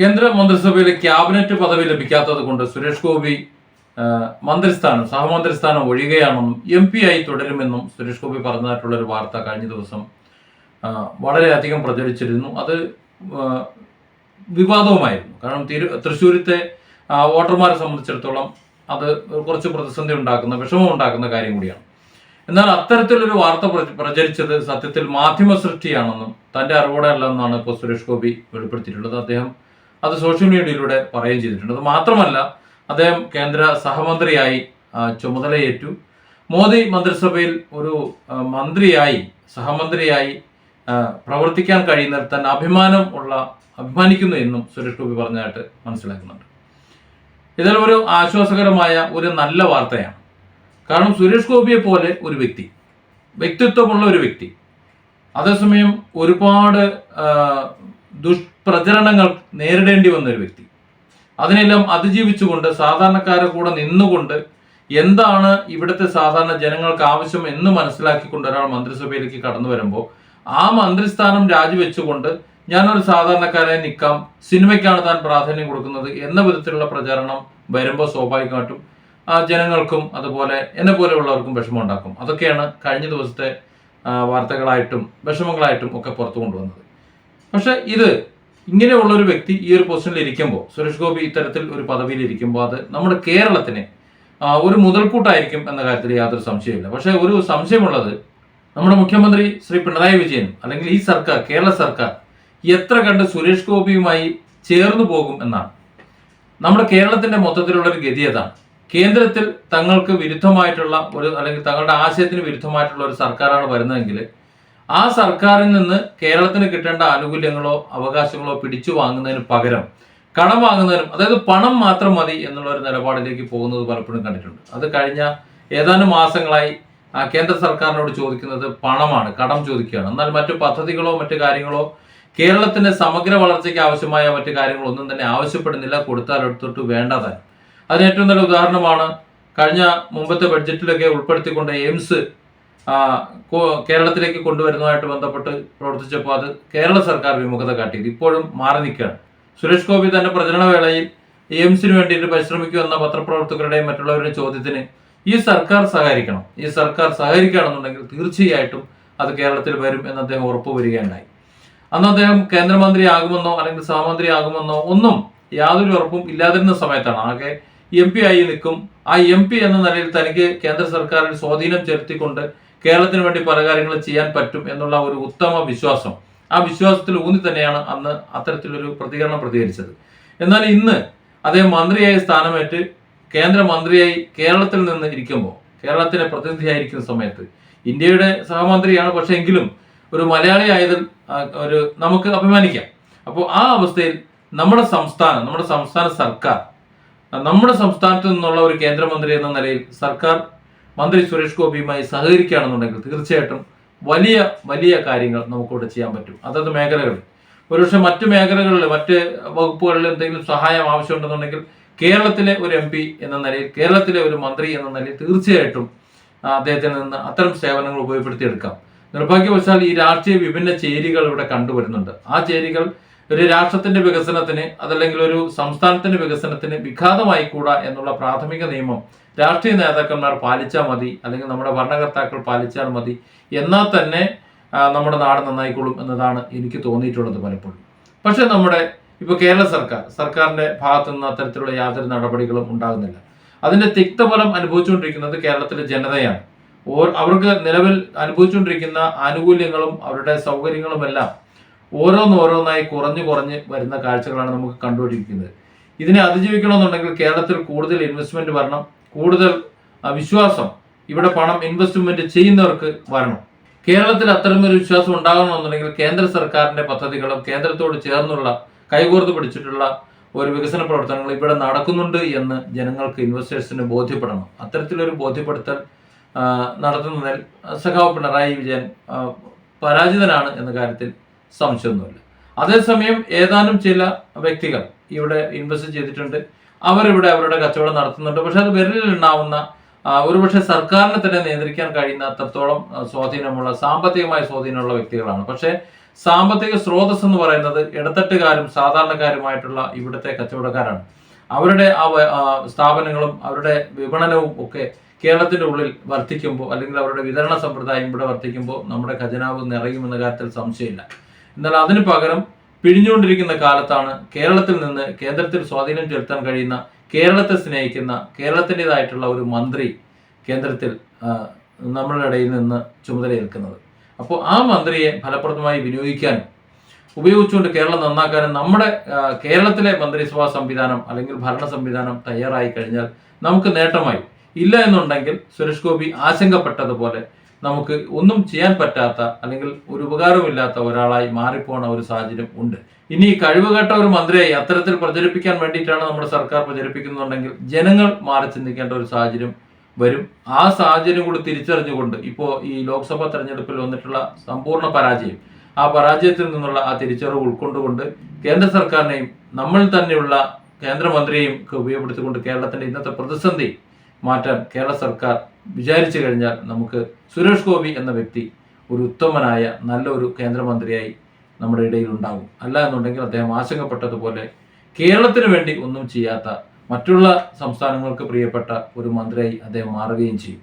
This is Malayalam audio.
കേന്ദ്ര മന്ത്രിസഭയിൽ ക്യാബിനറ്റ് പദവി ലഭിക്കാത്തത് കൊണ്ട് സുരേഷ് ഗോപി മന്ത്രിസ്ഥാനം സഹമന്ത്രിസ്ഥാനം ഒഴിയുകയാണെന്നും എം പി ആയി തുടരുമെന്നും സുരേഷ് ഗോപി പറഞ്ഞതായിട്ടുള്ള ഒരു വാർത്ത കഴിഞ്ഞ ദിവസം വളരെയധികം പ്രചരിച്ചിരുന്നു. അത് വിവാദവുമായിരുന്നു. കാരണം തിരു തൃശ്ശൂരത്തെ വോട്ടർമാരെ സംബന്ധിച്ചിടത്തോളം അത് കുറച്ച് പ്രതിസന്ധി ഉണ്ടാക്കുന്ന വിഷമം ഉണ്ടാക്കുന്ന കാര്യം കൂടിയാണ്. എന്നാൽ അത്തരത്തിലൊരു വാർത്ത പ്രചരിച്ചത് സത്യത്തിൽ മാധ്യമ സൃഷ്ടിയാണെന്നും തന്റെ അറിവോടെ അല്ലെന്നാണ് ഇപ്പോൾ സുരേഷ് ഗോപി വെളിപ്പെടുത്തിയിട്ടുള്ളത്. അദ്ദേഹം അത് സോഷ്യൽ മീഡിയയിലൂടെ പറയുകയും ചെയ്തിട്ടുണ്ട്. അത് മാത്രമല്ല അദ്ദേഹം കേന്ദ്ര സഹമന്ത്രിയായി ചുമതലയേറ്റു. മോദി മന്ത്രിസഭയിൽ ഒരു മന്ത്രിയായി സഹമന്ത്രിയായി പ്രവർത്തിക്കാൻ കഴിയുന്ന തന്നെ അഭിമാനം ഉള്ള അഭിമാനിക്കുന്നു എന്നും സുരേഷ് ഗോപി പറഞ്ഞതായിട്ട് മനസ്സിലാക്കുന്നുണ്ട്. ഇതിൽ ഒരു ആശ്വാസകരമായ ഒരു നല്ല വാർത്തയാണ്. കാരണം സുരേഷ് ഗോപിയെ പോലെ ഒരു വ്യക്തി വ്യക്തിത്വമുള്ള ഒരു വ്യക്തി അതേസമയം ഒരുപാട് ദുഷ്പ്രചരണങ്ങൾ നേരിടേണ്ടി വന്ന ഒരു വ്യക്തി. അതിനെല്ലാം അതിജീവിച്ചുകൊണ്ട് സാധാരണക്കാരെ കൂടെ നിന്നുകൊണ്ട് എന്താണ് ഇവിടുത്തെ സാധാരണ ജനങ്ങൾക്ക് ആവശ്യം എന്ന് മനസ്സിലാക്കിക്കൊണ്ട് ഒരാൾ മന്ത്രിസഭയിലേക്ക് കടന്നു വരുമ്പോൾ ആ മന്ത്രിസ്ഥാനം രാജിവെച്ചുകൊണ്ട് ഞാനൊരു സാധാരണക്കാരെ നിൽക്കാം സിനിമയ്ക്കാണ് താൻ പ്രാധാന്യം കൊടുക്കുന്നത് എന്ന വിധത്തിലുള്ള പ്രചാരണം വരുമ്പോൾ സ്വാഭാവികമായിട്ടും ജനങ്ങൾക്കും അതുപോലെ എന്നെ പോലെയുള്ളവർക്കും വിഷമം ഉണ്ടാക്കും അതൊക്കെയാണ് കഴിഞ്ഞ ദിവസത്തെ വാർത്തകളായിട്ടും വിഷമങ്ങളായിട്ടും ഒക്കെ പുറത്തു കൊണ്ടുവന്നത്. പക്ഷെ ഇത് ഇങ്ങനെയുള്ള ഒരു വ്യക്തി ഈ ഒരു പൊസിഷനിൽ ഇരിക്കുമ്പോൾ സുരേഷ് ഗോപി ഇത്തരത്തിൽ ഒരു പദവിയിൽ ഇരിക്കുമ്പോൾ അത് നമ്മുടെ കേരളത്തിന് ഒരു മുതൽക്കൂട്ടായിരിക്കും എന്ന കാര്യത്തിൽ യാതൊരു സംശയമില്ല പക്ഷേ ഒരു സംശയമുള്ളത് നമ്മുടെ മുഖ്യമന്ത്രി ശ്രീ പിണറായി വിജയൻ അല്ലെങ്കിൽ ഈ സർക്കാർ കേരള സർക്കാർ എത്ര കണ്ട് സുരേഷ് ഗോപിയുമായി ചേർന്നു പോകും എന്നാണ്. നമ്മുടെ കേരളത്തിന്റെ മൊത്തത്തിലുള്ള ഒരു ഗതി അതാണ്. കേന്ദ്രത്തിൽ തങ്ങൾക്ക് വിരുദ്ധമായിട്ടുള്ള ഒരു അല്ലെങ്കിൽ തങ്ങളുടെ ആശയത്തിന് വിരുദ്ധമായിട്ടുള്ള ഒരു സർക്കാരാണ് വരുന്നതെങ്കിൽ ആ സർക്കാരിൽ നിന്ന് കേരളത്തിന് കിട്ടേണ്ട ആനുകൂല്യങ്ങളോ അവകാശങ്ങളോ പിടിച്ചു വാങ്ങുന്നതിന് പകരം കടം വാങ്ങുന്നതിനും അതായത് പണം മാത്രം മതി എന്നുള്ള ഒരു നിലപാടിലേക്ക് പോകുന്നത് പലപ്പോഴും കണ്ടിട്ടുണ്ട്. അത് കഴിഞ്ഞ ഏതാനും മാസങ്ങളായി കേന്ദ്ര സർക്കാരിനോട് ചോദിക്കുന്നത് പണമാണ് കടം ചോദിക്കുകയാണ്. എന്നാൽ മറ്റു പദ്ധതികളോ മറ്റു കാര്യങ്ങളോ കേരളത്തിന്റെ സമഗ്ര വളർച്ചയ്ക്ക് ആവശ്യമായ മറ്റു കാര്യങ്ങളൊന്നും തന്നെ ആവശ്യപ്പെടുന്നില്ല കൊടുത്താൽ എടുത്തിട്ട് വേണ്ടതായി. അതിന് ഏറ്റവും നല്ല ഉദാഹരണമാണ് കഴിഞ്ഞ മുമ്പത്തെ ബഡ്ജറ്റിലൊക്കെ ഉൾപ്പെടുത്തിക്കൊണ്ട് എയിംസ് കേരളത്തിലേക്ക് കൊണ്ടുവരുന്നതുമായിട്ട് ബന്ധപ്പെട്ട് പ്രവർത്തിച്ചപ്പോൾ അത് കേരള സർക്കാർ വിമുഖത കാട്ടിയത്. ഇപ്പോഴും മാറി നിൽക്കുകയാണ്. സുരേഷ് ഗോപി തന്നെ പ്രചരണ വേളയിൽ എയിംസിന് വേണ്ടിയിട്ട് പരിശ്രമിക്കുമെന്ന പത്രപ്രവർത്തകരുടെയും മറ്റുള്ളവരുടെ ചോദ്യത്തിന് ഈ സർക്കാർ സഹകരിക്കണം. ഈ സർക്കാർ സഹകരിക്കുകയാണെന്നുണ്ടെങ്കിൽ തീർച്ചയായിട്ടും അത് കേരളത്തിൽ വരും എന്ന് അദ്ദേഹം ഉറപ്പു വരികയുണ്ടായി. അന്ന് അദ്ദേഹം കേന്ദ്രമന്ത്രി ആകുമെന്നോ അല്ലെങ്കിൽ സഹമന്ത്രി ആകുമെന്നോ ഒന്നും യാതൊരു ഉറപ്പും ഇല്ലാതിരുന്ന സമയത്താണ്. ആകെ എം പി ആയി നിൽക്കും. ആ എം പി എന്ന നിലയിൽ തനിക്ക് കേന്ദ്ര സർക്കാരിൽ സ്വാധീനം ചെലുത്തിക്കൊണ്ട് കേരളത്തിന് വേണ്ടി പല കാര്യങ്ങളും ചെയ്യാൻ പറ്റും എന്നുള്ള ഒരു ഉത്തമ വിശ്വാസം. ആ വിശ്വാസത്തിൽ ഊന്നി തന്നെയാണ് അന്ന് അത്തരത്തിലൊരു പ്രതികരണം പ്രതികരിച്ചത്. എന്നാൽ ഇന്ന് അദ്ദേഹം മന്ത്രിയായി സ്ഥാനമേറ്റ് കേന്ദ്രമന്ത്രിയായി കേരളത്തിൽ നിന്ന് ഇരിക്കുമ്പോൾ കേരളത്തിലെ പ്രതിനിധിയായിരിക്കുന്ന സമയത്ത് ഇന്ത്യയുടെ സഹമന്ത്രിയാണ് പക്ഷേ എങ്കിലും ഒരു മലയാളി ആയതിൽ ഒരു നമുക്ക് അഭിമാനിക്കാം. അപ്പോൾ ആ അവസ്ഥയിൽ നമ്മുടെ സംസ്ഥാനം നമ്മുടെ സംസ്ഥാന സർക്കാർ നമ്മുടെ സംസ്ഥാനത്ത് നിന്നുള്ള ഒരു കേന്ദ്രമന്ത്രി എന്ന നിലയിൽ സർക്കാർ മന്ത്രി സുരേഷ് ഗോപിയുമായി സഹകരിക്കുകയാണെന്നുണ്ടെങ്കിൽ തീർച്ചയായിട്ടും വലിയ വലിയ കാര്യങ്ങൾ നമുക്കിവിടെ ചെയ്യാൻ പറ്റും. അതത് മേഖലകളിൽ. ഒരുപക്ഷെ മറ്റു മേഖലകളിൽ മറ്റ് വകുപ്പുകളിൽ എന്തെങ്കിലും സഹായം ആവശ്യമുണ്ടെന്നുണ്ടെങ്കിൽ കേരളത്തിലെ ഒരു എം പി എന്ന നിലയിൽ കേരളത്തിലെ ഒരു മന്ത്രി എന്ന നിലയിൽ തീർച്ചയായിട്ടും അദ്ദേഹത്തിൽ നിന്ന് അത്തരം സേവനങ്ങൾ ഉപയോഗപ്പെടുത്തിയെടുക്കാം. നിർഭാഗ്യവശാൽ ഈ രാഷ്ട്രീയ വിഭിന്ന ചേരികൾ ഇവിടെ കണ്ടുവരുന്നുണ്ട്. ആ ചേരികൾ ഒരു രാഷ്ട്രത്തിന്റെ വികസനത്തിന് അതല്ലെങ്കിൽ ഒരു സംസ്ഥാനത്തിന്റെ വികസനത്തിന് വിഘാതമായി കൂടാ എന്നുള്ള പ്രാഥമിക നിയമം രാഷ്ട്രീയ നേതാക്കന്മാർ പാലിച്ചാൽ മതി അല്ലെങ്കിൽ നമ്മുടെ ഭരണകർത്താക്കൾ പാലിച്ചാൽ മതി എന്നാൽ തന്നെ നമ്മുടെ നാട് നന്നായിക്കൊള്ളും എന്നതാണ് എനിക്ക് തോന്നിയിട്ടുള്ളത് പലപ്പോഴും. പക്ഷെ നമ്മുടെ ഇപ്പോൾ കേരള സർക്കാർ സർക്കാരിന്റെ ഭാഗത്തു നിന്ന് അത്തരത്തിലുള്ള യാതൊരു നടപടികളും ഉണ്ടാകുന്നില്ല. അതിന്റെ തിക്തഫലം അനുഭവിച്ചുകൊണ്ടിരിക്കുന്നത് കേരളത്തിലെ ജനതയാണ്. അവർക്ക് നിലവിൽ അനുഭവിച്ചുകൊണ്ടിരിക്കുന്ന ആനുകൂല്യങ്ങളും അവരുടെ സൗകര്യങ്ങളും എല്ലാം ഓരോന്നോരോന്നായി കുറഞ്ഞു കുറഞ്ഞ് വരുന്ന കാഴ്ചകളാണ് നമുക്ക് കണ്ടുകൊണ്ടിരിക്കുന്നത്. ഇതിനെ അതിജീവിക്കണമെന്നുണ്ടെങ്കിൽ കേരളത്തിൽ കൂടുതൽ ഇൻവെസ്റ്റ്മെന്റ് വരണം കൂടുതൽ വിശ്വാസം ഇവിടെ പണം ഇൻവെസ്റ്റ്മെന്റ് ചെയ്യുന്നവർക്ക് വരണം. കേരളത്തിൽ അത്തരമൊരു വിശ്വാസം ഉണ്ടാകണമെന്നുണ്ടെങ്കിൽ കേന്ദ്ര സർക്കാരിന്റെ പദ്ധതികളും കേന്ദ്രത്തോട് ചേർന്നുള്ള കൈകോർത്ത് പിടിച്ചിട്ടുള്ള ഒരു വികസന പ്രവർത്തനങ്ങൾ ഇവിടെ നടക്കുന്നുണ്ട് എന്ന് ജനങ്ങൾക്ക് ഇൻവെസ്റ്റേഴ്സിന് ബോധ്യപ്പെടണം. അത്തരത്തിലൊരു ബോധ്യപ്പെടുത്തൽ നടത്തുന്നതിൽ സഖാവ് പിണറായി വിജയൻ പരാജിതനാണ് എന്ന കാര്യത്തിൽ സംശയമൊന്നുമില്ല. അതേസമയം ഏതാനും ചില വ്യക്തികൾ ഇവിടെ ഇൻവെസ്റ്റ് ചെയ്തിട്ടുണ്ട്. അവരിവിടെ അവരുടെ കച്ചവടം നടത്തുന്നുണ്ട്. പക്ഷെ അത് വിരലിലുണ്ടാവുന്ന ഉണ്ടാവുന്ന ഒരുപക്ഷെ സർക്കാരിനെ തന്നെ നിയന്ത്രിക്കാൻ കഴിയുന്ന അത്രത്തോളം സ്വാധീനമുള്ള സാമ്പത്തികമായ സ്വാധീനമുള്ള വ്യക്തികളാണ്. പക്ഷേ സാമ്പത്തിക സ്രോതസ് എന്ന് പറയുന്നത് ഇടത്തട്ടുകാരും സാധാരണക്കാരുമായിട്ടുള്ള ഇവിടുത്തെ കച്ചവടക്കാരാണ്. അവരുടെ ആ സ്ഥാപനങ്ങളും അവരുടെ വിപണനവും ഒക്കെ കേരളത്തിന്റെ ഉള്ളിൽ വർദ്ധിക്കുമ്പോൾ അല്ലെങ്കിൽ അവരുടെ വിതരണ സമ്പ്രദായം ഇവിടെ വർദ്ധിക്കുമ്പോൾ നമ്മുടെ ഖജനാവ് നിറയുമെന്ന കാര്യത്തിൽ സംശയമില്ല. എന്നാൽ അതിന് പകരം പിഴിഞ്ഞുകൊണ്ടിരിക്കുന്ന കാലത്താണ് കേരളത്തിൽ നിന്ന് കേന്ദ്രത്തിൽ സ്വാധീനം ചെലുത്താൻ കഴിയുന്ന കേരളത്തെ സ്നേഹിക്കുന്ന കേരളത്തിന്റെതായിട്ടുള്ള ഒരു മന്ത്രി കേന്ദ്രത്തിൽ നമ്മളുടെ ഇടയിൽ നിന്ന് ചുമതലയേൽക്കുന്നത്. അപ്പോൾ ആ മന്ത്രിയെ ഫലപ്രദമായി വിനിയോഗിക്കാൻ ഉപയോഗിച്ചുകൊണ്ട് കേരളം നന്നാക്കാനും നമ്മുടെ കേരളത്തിലെ മന്ത്രിസഭാ സംവിധാനം അല്ലെങ്കിൽ ഭരണ സംവിധാനം തയ്യാറായി കഴിഞ്ഞാൽ നമുക്ക് നേട്ടമായി. ഇല്ല എന്നുണ്ടെങ്കിൽ സുരേഷ് ഗോപി ആശങ്കപ്പെട്ടതുപോലെ നമുക്ക് ഒന്നും ചെയ്യാൻ പറ്റാത്ത അല്ലെങ്കിൽ ഒരു ഉപകാരമില്ലാത്ത ഒരാളായി മാറിപ്പോണ ഒരു സാഹചര്യം ഉണ്ട്. ഇനി കഴിവുകെട്ട ഒരു മന്ത്രിയായി അത്തരത്തിൽ പ്രചരിപ്പിക്കാൻ വേണ്ടിയിട്ടാണ് നമ്മുടെ സർക്കാർ പ്രചരിപ്പിക്കുന്നുണ്ടെങ്കിൽ ജനങ്ങൾ മാറി ചിന്തിക്കേണ്ട ഒരു സാഹചര്യം വരും. ആ സാഹചര്യം കൂടി തിരിച്ചറിഞ്ഞുകൊണ്ട് ഇപ്പോൾ ഈ ലോക്സഭാ തെരഞ്ഞെടുപ്പിൽ വന്നിട്ടുള്ള സമ്പൂർണ പരാജയം ആ പരാജയത്തിൽ നിന്നുള്ള ആ തിരിച്ചറിവ് ഉൾക്കൊണ്ടുകൊണ്ട് കേന്ദ്ര സർക്കാരിനെയും നമ്മൾ തന്നെയുള്ള കേന്ദ്രമന്ത്രിയെയും ഒക്കെ ഉപയോഗപ്പെടുത്തിക്കൊണ്ട് കേരളത്തിന്റെ ഇന്നത്തെ പ്രതിസന്ധി മാറ്റാൻ കേരള സർക്കാർ വിചാരിച്ചു കഴിഞ്ഞാൽ നമുക്ക് സുരേഷ് ഗോപി എന്ന വ്യക്തി ഒരു ഉത്തമനായ നല്ലൊരു കേന്ദ്രമന്ത്രിയായി നമ്മുടെ ഇടയിൽ ഉണ്ടാകും അല്ല എന്നുണ്ടെങ്കിൽ അദ്ദേഹം ആശങ്കപ്പെട്ടതുപോലെ കേരളത്തിന് വേണ്ടി ഒന്നും ചെയ്യാത്ത മറ്റുള്ള സംസ്ഥാനങ്ങൾക്ക് പ്രിയപ്പെട്ട ഒരു മന്ത്രിയായി അദ്ദേഹം മാറുകയും ചെയ്യും.